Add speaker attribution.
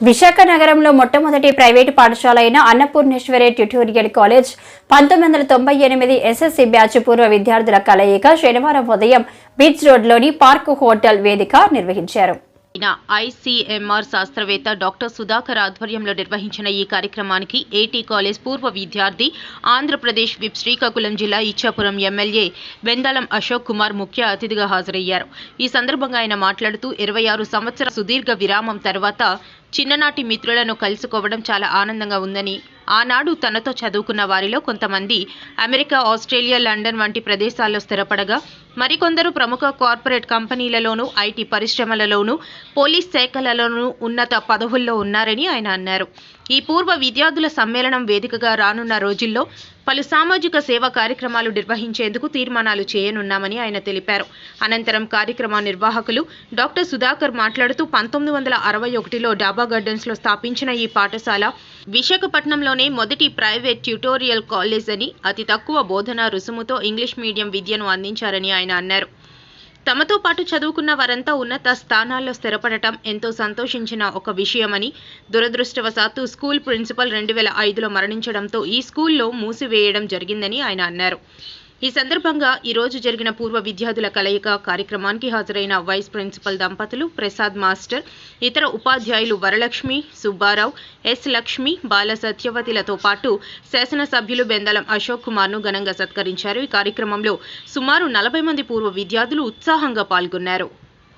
Speaker 1: విశాఖ నగరంలో మొట్టమొదటి ప్రైవేటు పాఠశాల అయిన అన్నపూర్ణేశ్వరి ట్యుటోరియల్ కాలేజ్ పంతొమ్మిది వందల తొంభై ఎనిమిది ఎస్ఎస్సి బ్యాచ్ పూర్వ విద్యార్థుల కలయిక శనివారం ఉదయం బీచ్ రోడ్లోని పార్క్ హోటల్ వేదిక నిర్వహించారు.
Speaker 2: ఐసీఎంఆర్ శాస్త్రవేత్త డాక్టర్ సుధాకర్ ఆధ్వర్యంలో నిర్వహించిన ఈ కార్యక్రమానికి ఏటీ కాలేజ్ పూర్వ విద్యార్థి ఆంధ్రప్రదేశ్ విప్ శ్రీకాకుళం జిల్లా ఇచ్చాపురం ఎమ్మెల్యే బెందాలం అశోక్ కుమార్ ముఖ్య అతిథిగా హాజరయ్యారు. ఈ సందర్భంగా ఆయన మాట్లాడుతూ ఇరవై ఆరు సంవత్సర సుదీర్ఘ విరామం తర్వాత చిన్ననాటి మిత్రులను కలుసుకోవడం చాలా ఆనందంగా ఉందని ఆనాడు తనతో చదువుకున్న వారిలో కొంతమంది అమెరికా ఆస్ట్రేలియా లండన్ వంటి ప్రదేశాల్లో స్థిరపడగా మరికొందరు ప్రముఖ కార్పొరేట్ కంపెనీలలోనూ ఐటీ పరిశ్రమలలోనూ పోలీస్ శాఖలలోనూ ఉన్నత పదవుల్లో ఉన్నారని ఆయన అన్నారు. ఈ పూర్వ విద్యార్థుల సమ్మేళనం వేదికగా రానున్న రోజుల్లో పలు సామాజిక సేవా కార్యక్రమాలు నిర్వహించేందుకు తీర్మానాలు చేయనున్నామని ఆయన తెలిపారు. అనంతరం కార్యక్రమ నిర్వాహకులు డాక్టర్ సుధాకర్ మాట్లాడుతూ పంతొమ్మిది వందల అరవై ఒకటిలో డాబా గార్డెన్స్లో స్థాపించిన ఈ పాఠశాల విశాఖపట్నంలోనే మొదటి ప్రైవేట్ ట్యూటోరియల్ కాలేజ్ అని అతి తక్కువ బోధన రుసుముతో ఇంగ్లీష్ మీడియం విద్యను అందించారని ఆయన అన్నారు. తమతో పాటు చదువుకున్న వారంతా ఉన్నత స్థానాల్లో స్థిరపడటం ఎంతో సంతోషించిన ఒక విషయమని దురదృష్టవశాత్తు స్కూల్ ప్రిన్సిపల్ రెండు వేల ఐదులో మరణించడంతో ఈ స్కూల్లో మూసివేయడం జరిగిందని ఆయన అన్నారు. ఈ సందర్భంగా ఈరోజు జరిగిన పూర్వ విద్యార్థుల కలయిక కార్యక్రమానికి హాజరైన వైస్ ప్రిన్సిపల్ దంపతులు ప్రసాద్ మాస్టర్ ఇతర ఉపాధ్యాయులు వరలక్ష్మి సుబ్బారావు ఎస్ లక్ష్మి బాల సత్యవతిలతో పాటు శాసనసభ్యులు బెందలం అశోక్ కుమార్ను ఘనంగా సత్కరించారు. ఈ కార్యక్రమంలో సుమారు నలభై మంది పూర్వ విద్యార్థులు ఉత్సాహంగా పాల్గొన్నారు.